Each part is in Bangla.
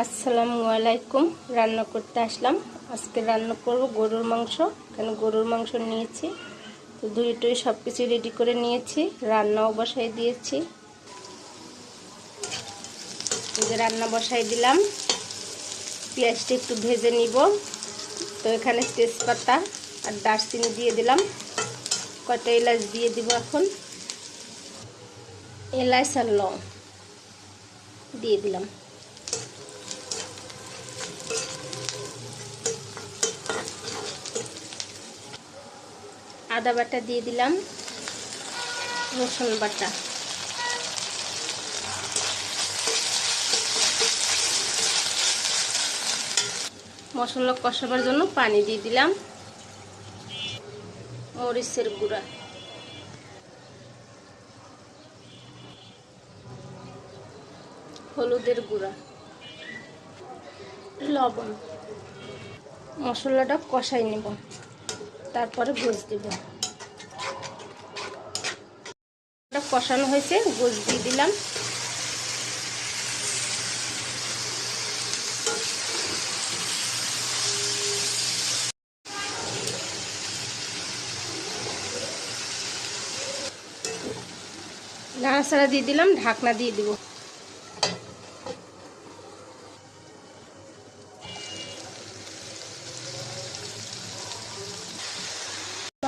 আসসালামু আলাইকুম। রান্না করতে আসলাম। আজকে রান্না করব গরুর মাংস। কেন গরুর মাংস নিয়েছি। তো দুই টুই সব কিছু রেডি করে নিয়েছি। রান্নাও বসাই দিয়েছি। রান্না বসাই দিলাম। পেঁয়াজটা একটু ভেজে নিব। তো এখানে তেজপাতা আর দারচিনি দিয়ে দিলাম। কটা এলাচ দিয়ে দিব এখন? এলাচ আর লং দিয়ে দিলাম। আদা বাটা দিয়ে দিলাম, রসুন বাটা। মশলা কষাবার জন্য পানি দিয়ে দিলাম, মরিচের গুঁড়া। হলুদের গুঁড়া। লবণ। মশলাটা কষাই নেব। তারপরে গোস দেব। কষানো হয়েছে গোস দিয়ে দিলাম। নাড়াচাড়া দিয়ে দিলাম ঢাকনা দিয়ে দিব।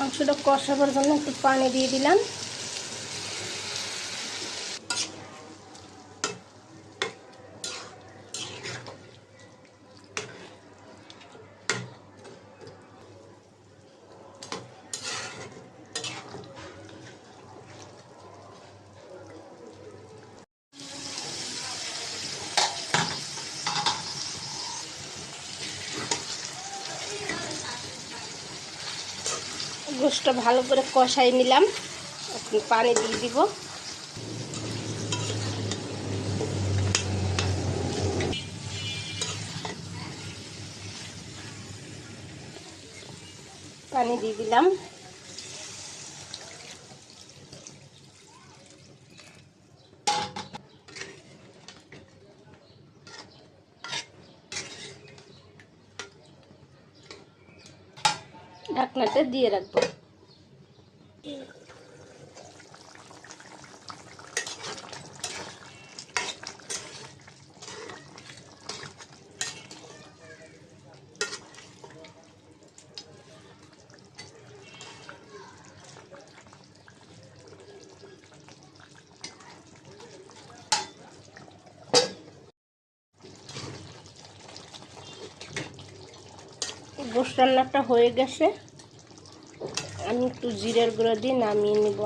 মাংসটা কষাবার জন্য একটু পানি দিয়ে দিলাম। গোষ্ঠটা ভালো করে কষাই নিলাম। এখন পানি দিয়ে দিব। পানি দিয়ে দিলাম। ঢাকনাটা দিয়ে রাখব। গোস রান্নাটা হয়ে গেছে। আমি একটু জিরের গুঁড়ো দিয়ে নামিয়ে নিব।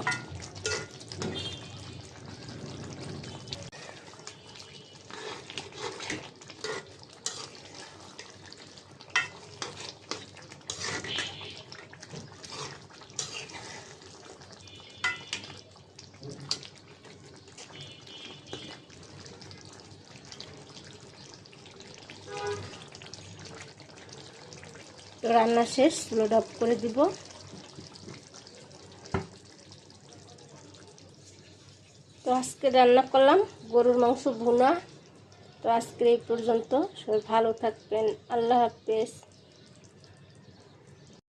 তো রান্না শেষ লোড অফ করে দিব। তো আজকে রান্না করলাম গরুর মাংস ভুনা। তো আজকে এই পর্যন্ত, সবাই ভালো থাকবেন, আল্লাহ হাফেজ।